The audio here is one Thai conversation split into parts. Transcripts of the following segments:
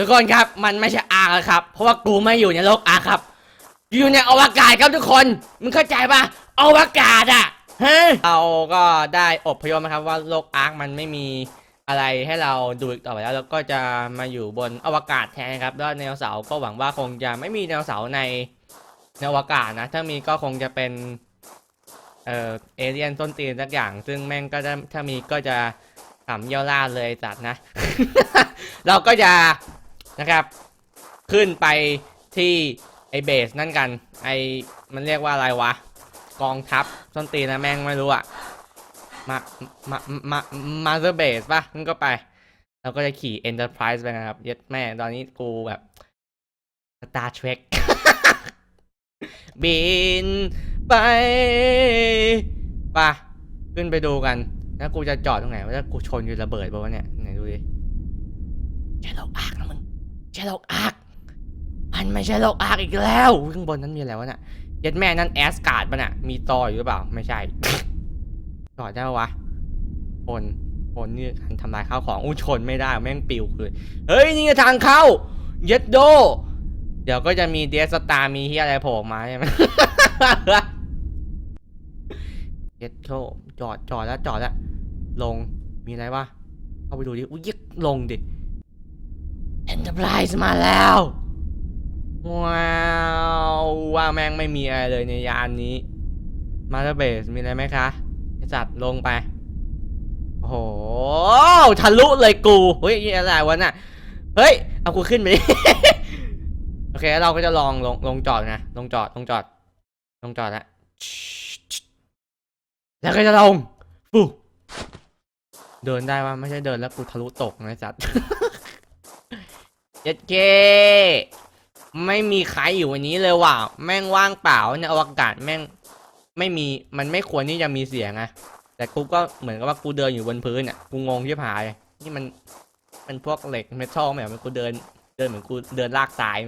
ทุกคนครับมันไม่ใช่อาร์ครับ เพราะว่ากูไม่อยู่ในโลกอาร์ครับอยู่ในอวกาศครับทุกคนมึงเข้าใจปะอวกาศอะฮะเราก็ได้อบพยพนะครับว่าโลกอาร์คมันไม่มีอะไรให้เราดูอีกต่อไปแล้วเราก็จะมาอยู่บนอวกาศแทนครับแล้วไดโนเสาร์ก็หวังว่าคงจะไม่มีไดโนเสาร์ในในอวกาศนะ ถ้ามีก็คงจะเป็นเอ่อเอเลี่ยนต้นตีนสักอย่าง ซึ่งแม่งก็จะถ้ามีก็จะขำเยี่ยวล่าเลยจัดนะ เราก็จะ นะครับ ขึ้นไปที่ไอเบสนั่นกัน ไอมันเรียกว่าอะไรวะ กองทัพต้นตีนะแม่งไม่รู้อะมา มา มา มาเซอร์เบสปะนั่นก็ไป เราก็จะขี่ Enterprise ไปนะครับ เย็ดแม่ตอนนี้กูแบบ Star Trek บินไปปะขึ้นไปดูกัน แล้วกูจะจอดตรงไหนว่ากูชนอยู่ระเบิดป่าวะเนี่ย ไหนดูดิใช่โลกอาร์กนะมึง ช่โลกอาร์กมันไม่ใช่โลกอาร์กอีกแล้วข้างบนนั้นมีอะไรวะเนี่ยเย็ดแม่นั่นแอสการ์ดปะน่ะ มีตออยู่หรือเปล่า ไม่ใช่จอได้ปะวะคนคนนี่ทำลายข้าวของอู้ชนไม่ได้แม่งปิวเลยเฮ้ย นี่ไงทางเข้า เย็ดโด เดี๋ยวก็จะมีเดสตาร์มีที่อะไรโผล่มาใช่ไหมเย็ดโชจอดจอดแล้วจอดแล้วลงมีอะไรวะเข้าไปดูดิอุ้ยยิกลงดิ Enterprise มาแล้ว ว้าวว่าแม่งไม่มีอะไรเลยในยานนี้มาเตอร์เบสมีอะไรไหมคะไอสัตว์ลงไป โอ้โหทะลุเลยกู เฮ้ยนี่อะไรวะน่ะ เฮ้ย เอากูขึ้นไปโอเค เราก็จะลองลงลงจอดนะ ลงจอด ลงจอด ลงจอดแล้วแล้วก็จะลงฟูเดินได้ว่าไม่ใช่เดินแล้วกูทะลุตกนะจัด เจ็ดเกไม่มีใครอยู่วันนี้เลยว่ะแม่งว่างเปล่าในอวกาศแม่งไม่มีมันไม่ควรที่จะมีเสียงอะแต่กูก็เหมือนกับว่ากูเดินอยู่บนพื้นอะกูงงที่ผาย นี่มันเป็นพวกเหล็กเมทัลไหมมันกูเดินเดินเหมือนกูเดินลากสาย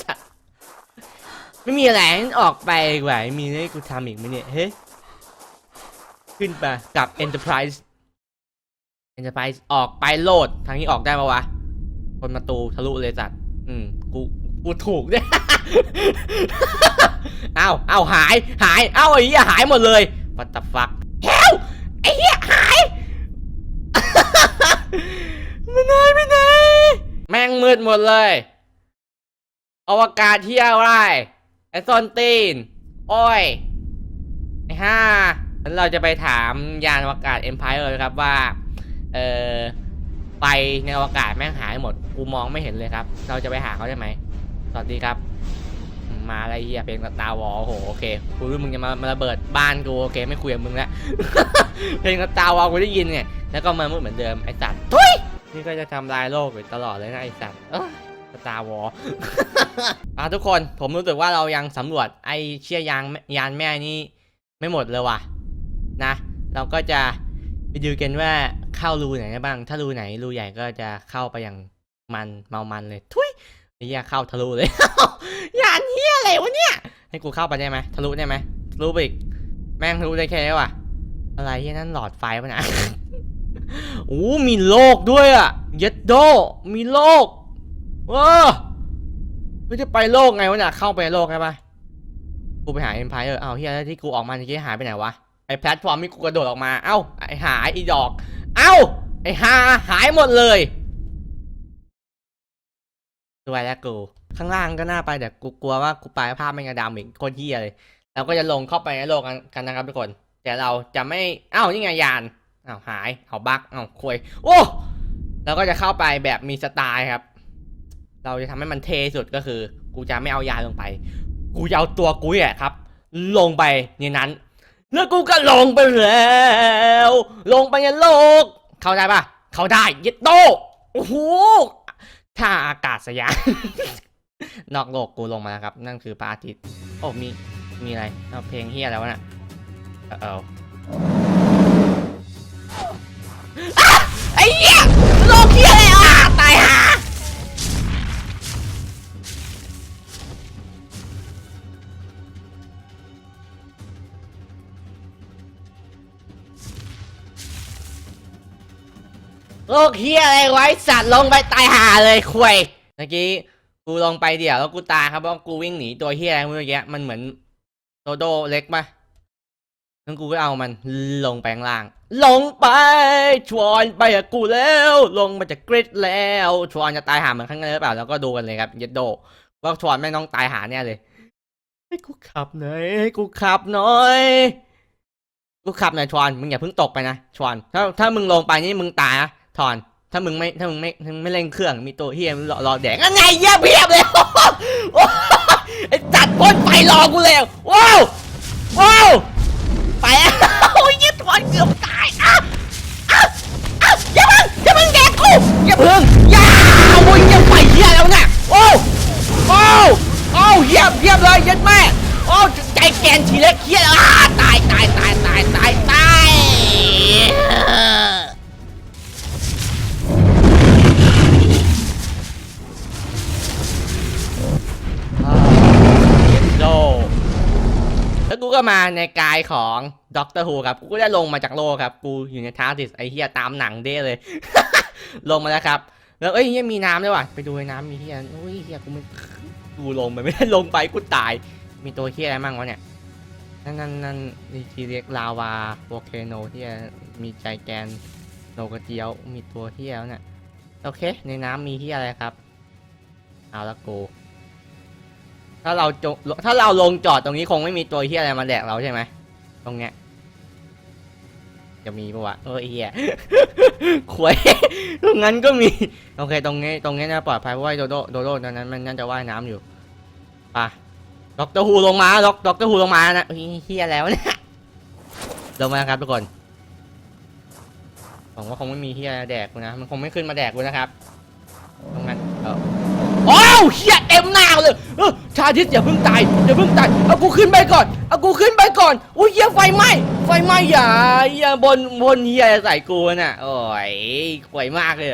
สัสไม่มีอะไรออกไปดีกว่ามีให้กูทำอีกไหมเนี่ยเฮ้ยขึ้นไปกับ Enterprise Enterprise ออกไปโหลดทางนี้ออกได้ปะวะ คนประตูทะลุเลยสัตว์อืมกูกูถูกเนี่ยเอาเอาหาย หาย เอาไอ้เหี้ยหายหมดเลย what the fuck เฮลไอ้เหี้ยหายมันหายไปไหนแม่งมืดหมดเลยอวกาศเที่ยวไรไอ้ซอนตีน โอ้ยไอ้ห่างั้นเราจะไปถามยานอวกาศ Empire เลยครับว่า เออ ไฟในอวกาศแม่งหายหมด กูมองไม่เห็นเลยครับ เราจะไปหาเขาได้ไหม สวัสดีครับ มาอะไรเหี้ยเป็นกับตาวอโอ้โหโอเค กูรู้มึงจะมามาระเบิดบ้านกูโอเคไม่คุยกับมึงแล้วเพลงกับตาวอกูได้ยินไง แล้วก็มามืดเหมือนเดิมไอ้สัตว์ทุยนี่ก็จะทำลายโลกอยู่ตลอดเลยนะไอ้สัตว์ตาวออะทุกคนผมรู้สึกว่าเรายังสำรวจไอเชี่ยยางยานแม่นี่ไม่หมดเลยว่ะนะ เราก็จะ ไปดูกันว่าเข้ารูไหนได้บ้าง ถ้ารูไหนรูใหญ่ก็จะเข้าไปอย่างมันเมามันเลยทุยไอ้เหี้ยเข้าทะลุเลย อย่านเหี้ยอะไรวะเนี่ย ให้กูเข้าไปได้ไหมทะลุได้ไหมทะลุไปอีก แม่งทะลุได้แค่นี้ว่ะ อะไรเหี้ยนั่นหลอดไฟปะนะโอ้มีโลกด้วยอะเย็ดโด มีโลกเออไม่จะไปโลกไงวะเนี่ยเข้าไปโลกใช่ปะกูไปหาเอ็มพายเออเอาเฮียแล้วที่กูออกมาเมื่อกี้หายไปไหนวะ ไอแพลตฟอร์มที่กูกระโดดออกมา เอ้า ไอหายไอีดอก เอ้า ไอหาหายหมดเลยตัวแล้วกู ข้างล่างก็น่าไปแต่กูกลัวว่ากูไปภาพไม่กระดำอีกโคตรเฮียเลยเราก็จะลงเข้าไปในโลกกันกันนะครับทุกคน แต่เราจะไม่ เอ้า นี่ไงยาน เอ้าหาย เอาบักเอ้าคุย โอ้เราก็จะเข้าไปแบบมีสไตล์ครับ เราจะทำให้มันเทสุดก็คือ กูจะไม่เอายาลงไป กูจะเอาตัวกูแหละครับ ลงไปในนั้น แล้วกูก็ลงไปแล้ว ลงไปในโลก เข้าได้ปะเข้าได้ย็ดโตโอ้โหท่าอากาศยานนอกโลกกูลงมาแล้วครับ นั่นคือพระอาทิตย์โอ้มีมีอะไรเอาเพลงเฮียแล้วะน่ะเออไอ้เหี้ยโล โลกเฮียอะไรไว้สัตว์ลงไปตายหาเลยควยเมื่อกี้กูลงไปเดี๋ยวแล้วกูตายครับเพราะกูวิ่งหนีตัวเฮียอะไรเมื่อกี้มันเหมือนโดโดเล็กปะงั้นกูก็เอามันลงไปข้างล่าง ลงไปชวนไปกับกูแล้ว ลงมาจากกริดแล้วชวนจะตายหาเหมือนข้างในหรือเปล่าแล้วก็ดูกันเลยครับเยดโดว่าชวนไม่ต้องตายหาเนี่ยเลยให้กูขับหน่อยให้กูขับหน่อยกูขับหน่อยชวนมึงอย่าเพิ่งตกไปนะชวนถ้าถ้ามึงลงไปนี่มึงตายนะ ถอนถ้ามึงไม่ถ้ามึงไม่ถ้ามึงไม่เล่นเครื่องมีตัวเฮียมึงรอรอแดงอันไงเยี่ยเพียบเลยโอ้โหไอ้จัดพ่นไฟรอกูเลยว้าวว้าวไปอะโอ้ยยืดถอนเกือบตายอะ ในกายของด็อกเตอร์ฮูครับ กูได้ลงมาจากโลกครับ กูอยู่ในทาร์ติสไอเฮียตามหนังเด้เลย ลงมาแล้วครับ แล้วเอ้ยเฮียมีน้ำด้วยว่ะ ไปดูในน้ำมีเฮียโอ้ยเฮียกูไม่กูลงไปไม่ได้ลงไปกูตาย มีตัวเฮียอะไรมั่งวะเนี่ย นั่นนั่นนั่นนี่ทีเรียกลาวาโวลเคโนเฮียมีใจแกนโนกระเจียว มีตัวเฮียแล้วเนี่ย โอเค ในน้ำมีเฮียอะไรครับ เอาละกู ถ้าเราจงถ้าเราลงจอดตรงนี้คงไม่มีตัวเฮียอะไรมาแดกเราใช่ไหมตรงเนี้ยจะมีปะวะเออไอ้เฮียขวยตรงนั้นก็มีโอเคตรงนี้ตรงนี้นะปลอดภัยเพราะว่าโดโดโดโดตอนนั้นมันน่าจะว่ายน้ำอยู่ป่ะด็อกเตอร์ฮูลงมาด็อกด็อกเตอร์ฮูลงมานะเฮียแล้วเนี่ยลงมาครับทุกคนผมว่าคงไม่มีเฮียแดกกูนะมันคงไม่ขึ้นมาแดกกูนะครับตรงนั้นเออโอ้เฮียเต็มหน้าเลย ชาทิศอย่าเพิ่งตายอย่าเพิ่งตายเอากูขึ้นไปก่อนเอากูขึ้นไปก่อนอุ้ยเฮียไฟไหม้ไฟไหม้อย่าเฮียบนบนเฮียใส่กูน่ะโอ้ยขวยมากเลย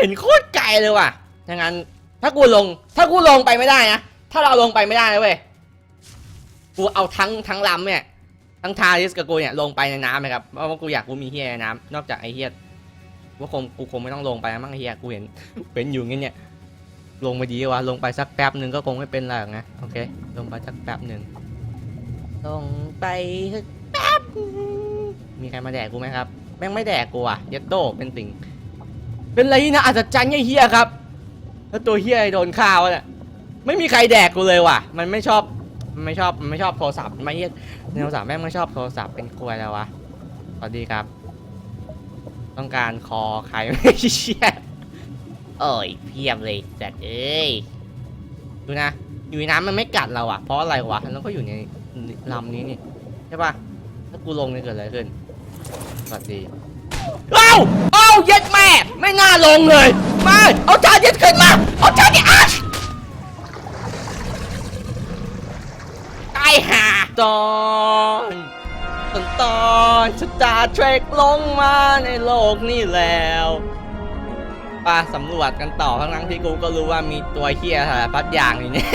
เห็นโคตรไกลเลยว่ะถ้างั้นถ้ากูลง ถ้ากูลงไปไม่ได้นะถ้าเราลงไปไม่ได้นะเว้ยกูเอาทั้งทั้งลำเนี่ยทั้งทาริสกับกูเนี่ยลงไปในน้ำเลยครับเพราะว่ากูอยากกูมีเฮียในน้ำนอกจากไอเฮียว่าคงกูคงไม่ต้องลงไปนะมั้งไอเฮียกูเห็นเป็นอยู่งั้เนี่ย ลงไปดีวะลงไปสักแป๊บหนึ่งก็คงไม่เป็นไรหรอกนะโอเค ลงไปสักแป๊บหนึ่งลงไปสักแป๊บหนึ่งมีใครมาแดกกูไหมครับแม่งไม่แดกกูอะเยัดโตเป็นสิ่งเป็นไรนะอัศจรรย์ไอ้เฮียครับแล้วตัวเฮียโดนข้าวเนี่ยไม่มีใครแดกกูเลยว่ะ มันไม่ชอบมันไม่ชอบมันไม่ชอบโทรศัพท์ไม่เฮียในโทรศัพท์แม่งไม่ชอบโทรศัพท์เป็นกลวแล้ววะสวัสดีครับ ต้องการคอใครไม่เชี่ย เอ้ยเพียบเลยจัดเอ้ยดูนะ อยู่ในน้ำมันไม่กัดเราอะเพราะอะไรวะแล้วก็อยู่ในลำนี้นี่ใช่ปะถ้ากูลงจะเกิดอะไรขึ้นสวัสดีเอ้าเอ้าเย็ดแม่ไม่น่าลงเลยมาเอาจานเย็ดขึ้นมาเอาจานนี่อะตายห่าตอนตอนตอนสตาเทรคลงมาในโลกนี่แล้ว ปาสำรวจกันต่อทั้งนั้นที่กูก็รู้ว่ามีตัวเฮียสารพัดอย่างนี่เนี่ย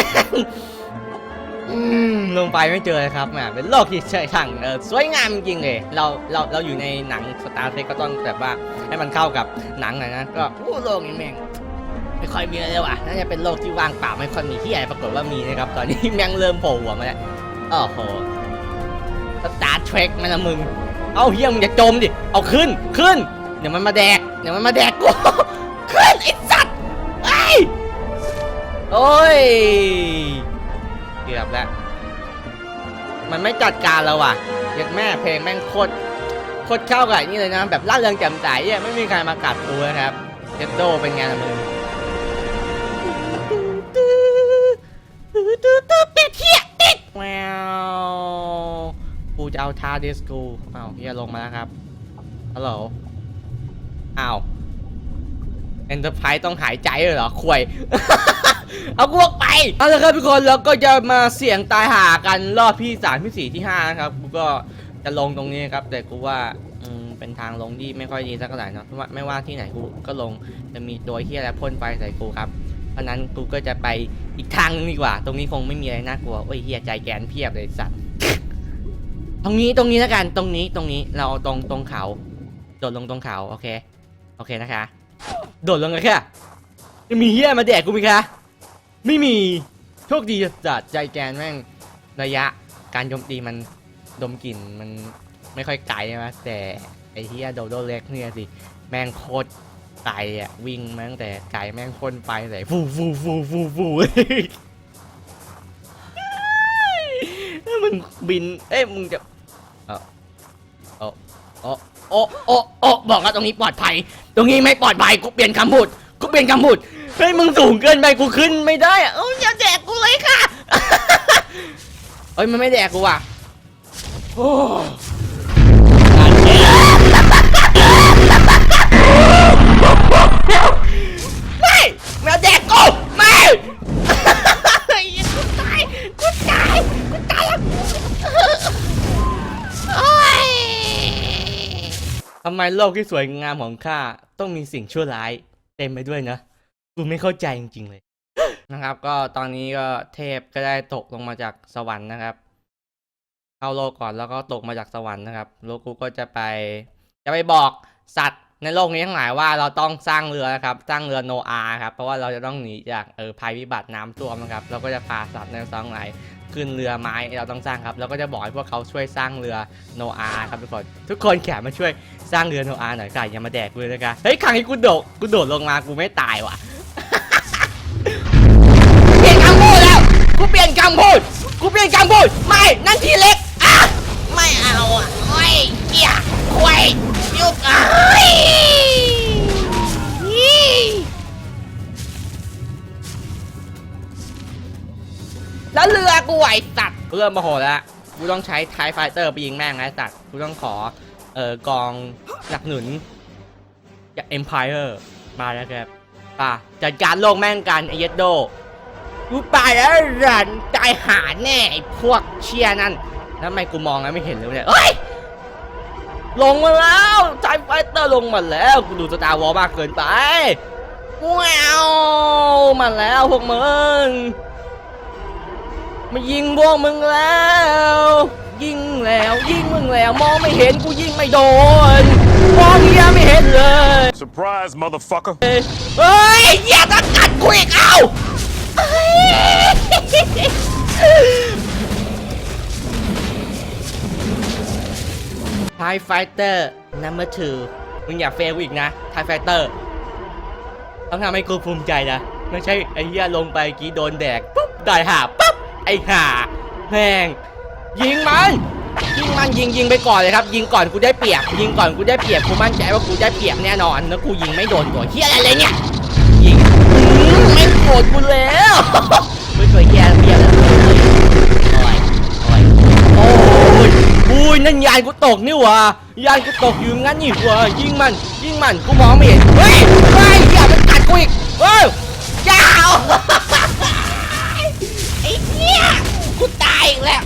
อืมลงไปไม่เจอเลยครับแหมเป็นโลกที่เฉยช่างเออสวยงามจริงเลยเราเราเราอยู่ในหนังสตาร์เทคก็ต้องแบบว่าให้มันเข้ากับหนังหน่อยนะก็โอ้โลกนี้แม่งไม่ค่อยมีอะไรเลยว่ะน่าจะเป็นโลกที่ว่างเปล่าไม่ค่อยมีที่อะไรปรากฏว่ามีนะครับ ตอนนี้แม่งเริ่มโผล่หัวมาแล้วโอ้โหสตาร์เทรคมันละมึง เอาเฮียมึงอย่าจมดิ เอาขึ้นขึ้น เดี๋ยวมันมาแดก เดี๋ยวมันมาแดกกู ขึ้นไอ้สัตว์ไอ้ยโอ้ยเกือบแล้ว มันไม่จัดการเราว่ะเยัดแม่เพลงแม่งโคตรโคตรเข้ากับไอ้นี่เลยนะ แบบล่าเริงแจ่มใสอะไม่มีใครมากัดกูนะครับเจ็ดโดเป็นไงล่ะมึงเป็ดเหี้ยเป็ดแมวกูจะเอาทาดิสกูอ้าวเฮียลงมาแล้วครับฮัลโหลอ้าว เอ็นเตอร์ไพรส์ต้องหายใจเลยเหรอควย เอาพวกไป เอาละครับทุกคนเราก็จะมาเสี่ยงตายหากันรอบที่สามที่สี่ที่ห้านะครับกูก็จะลงตรงนี้ครับ แต่กูว่าอืมเป็นทางลงที่ไม่ค่อยดีสักเท่าไหร่เนะเพราะว่าไม่ว่าที่ไหนกูก็ลงจะมีตัวเฮียและพ่นไฟใส่กูครับ เพราะนั้นกูก็จะไปอีกทางนึงดีกว่า ตรงนี้คงไม่มีอะไรน่ากลัวโอ้ยเฮียใจแกนเพียบเลยสัตว์ ตรงนี้ตรงนี้แล้วกันตรงนี้ตรงนี้เราเอาตรงตรงเขาโดดลงตรงเขาโอเค โอเคนะคะ โดดลงเลยค่ะจะมีเฮียมาแดกกูไหมคะไม่มีโชคดีจัดใจแกนแม่งระยะการโจมตีมันดมกลิ่นมันไม่ค่อยไกลใช่ไหมแต่ไอเฮียโดโดเล็กเนี่ยสิแม่งโคตรไกลอะวิ่งมาตั้งแต่ไกลแม่งพ่นไปใส่ฟูฟูฟูฟูฟูมึงบินเอ้ยมึงจะเออเออเออ โอ้โอ้โอ้บอกว่าตรงนี้ปลอดภัย ตรงนี้ไม่ปลอดภัยกูเปลี่ยนคำพูดกูเปลี่ยนคำพูดเฮ้ยมึงสูงเกินไปกูขึ้นไม่ได้อะเอ้ยอย่าแดกกูเลยค่ะ เอ้ยมันไม่แดกกูว่ะโอ้การแดกไม่แมวแดกกูไม่เฮ้ยกูตายกูตายกูตายแล้ว ทำไมโลกที่สวยงามของข้าต้องมีสิ่งชั่วร้าย เต็มไปด้วยนะกูไม่เข้าใจจริงๆเลย นะครับ ก็ตอนนี้ก็เทพก็ได้ตกลงมาจากสวรรค์นะครับ เข้าโลกก่อนแล้วก็ตกมาจากสวรรค์นะครับแล้วกูก็จะไป จะไปบอกสัตว์ในโลกนี้ทั้งหลายว่าเราต้องสร้างเรือนะครับ สร้างเรือโนอาครับเพราะว่าเราจะต้องหนีจากเออภัยพิบัติน้ำท่วมนะครับ เราก็จะพาสัตว์ในทั้งหลาย ขึ้นเรือไม้เราต้องสร้างครับ แล้วก็จะบอกให้พวกเขาช่วยสร้างเรือโนอาครับทุกคน ทุกคนแขกมาช่วยสร้างเรือโนอาหน่อยค่ะอย่ามาแดกเลยนะคะเฮ้ยครั้งนี้กูโดดกูโดดลงมากูไม่ตายว่ะเปลี่ยนคำพูดแล้วกูเปลี่ยนคำพูดกูเปลี่ยนคำพูดไม่นั่นทีเล็กอะไม่เอาอะโอ้ยเกียร์ควายยุกอะ แล้วเรือกูไหวสัตว์กูเริ่มโมโหแล้วกูต้องใช้ไทไฟเตอร์ไปยิงแม่งนะไอ้สัตว์กูต้องขอเอ่อกองสนับสนุนจาก Empire มาแล้วครับป่ะจัดการโลกแม่งกันไอเยดโดกูตายแล้วรันตายหาแน่ไอพวกเชียนั่นแล้วทำไมกูมองแล้วไม่เห็นเลยเนี่ยเฮ้ยลงมาแล้วไทไฟเตอร์ลงมาแล้วกูดูสตาร์วอลมากเกินไปว้าวมาแล้วพวกมึง มายิงพวกมึงแล้ว ยิงแล้วยิงมึงแล้ว มองไม่เห็นกูยิงไม่โดน มองเหี้ยไม่เห็นเลย Surprise, motherfucker. เฮ้ยอย่าตะกัดกูอีกเอ้าไทไฟเตอร์ number two มึงอย่าเฟลกูอีกนะไทไฟเตอร์ต้องทำให้กูภูมิใจนะ ไม่ใช่ไอ้เหี้ยลงไปกี้โดนแดกปุ๊บได้ห่าปุ๊บ ไอ้ห่าแม่งยิงมันยิงมันยิงยิงไปก่อนเลยครับ ยิงก่อนกูได้เปรียบ ยิงก่อนกูได้เปรียบกูมั่นใจว่ากูได้เปรียบแน่นอนแล้วกูยิงไม่โดนตัวเฮียอะไรเนี่ยยิงไม่โกรธกูแล้วไม่เคยแย่เปียบแล้วโอ้ยอุ้ยนั่นยานกูตกนี่วะยานกูตกอยู่งั้นนี่วะยิงมัน ยิงมันกูมองไม่เห็นเฮ้ยเฮ้ยอย่าไปตัดกูอีกเฮ้ยจ้า เนี่ยกูตายอีกแล้ว